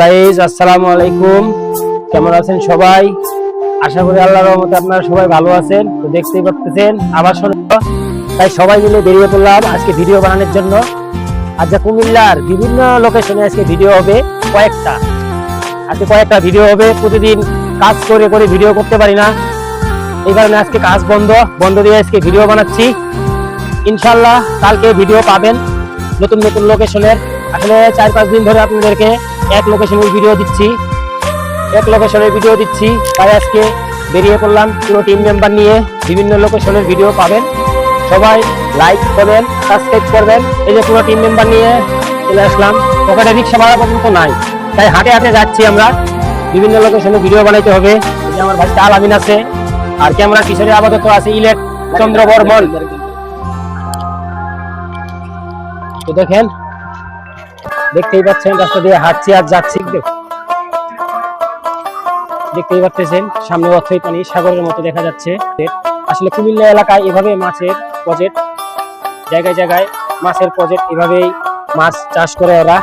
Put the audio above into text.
Guys আসসালামু আলাইকুম। কেমন আছেন সবাই? আশা করি রহমতে আপনারা সবাই ভালো আছেন। তো দেখতেই পাচ্ছেন, আবার তাই সবাই মিলে বেরিয়ে পড়লাম আজকে ভিডিও বানানোর জন্য। কুমিল্লার বিভিন্ন লোকেশনে আজকে ভিডিও হবে, কয়েকটা। আজকে কয়েকটা ভিডিও হবে, প্রতিদিন কাজ করে করে ভিডিও করতে পারি না। এই কারণে আজকে কাজ বন্ধ। বন্ধ দিয়ে আজকে ভিডিও বানাচ্ছি। ইনশাল্লাহ কালকে ভিডিও পাবেন নতুন নতুন লোকেশনের আসলে চার পাঁচ দিন ধরে আপনাদেরকে এক লোকেশনের ভিডিও দিচ্ছি। এক লোকেশনের ভিডিও দিচ্ছি। তাই আজকে বেরিয়ে পড়লাম পুরো টিম মেম্বার নিয়ে। বিভিন্ন লোকেশনের ভিডিও পাবেন। সবাই লাইক করবেন সাবস্ক্রাইব করবেন। এই যে পুরো টিম মেম্বার নিয়ে চলে আসলাম। ওখানে রিক্সা ভাড়া পর্যন্ত নাই। তাই হাটে হাটে যাচ্ছি আমরা। বিভিন্ন লোকেশনে ভিডিও বানাইতে হবে। আমার ভাই চাল আমিন আছে। আর ক্যামেরার পিছনে আপাতত আছে ইলেট চন্দ্র বর্মন তো দেখেন দেখতেই পাচ্ছেন, রাস্তা দিয়ে হাঁটছি আর যাচ্ছি। দেখতেই পাচ্ছেন, সামনে অথই পানি, সাগরের মতো দেখা যাচ্ছে। আসলে কুমিল্লা এলাকায় এভাবে মাছের প্রজেক্ট জায়গায় জায়গায় মাছের প্রজেক্ট এভাবেই মাছ চাষ করে ওরা।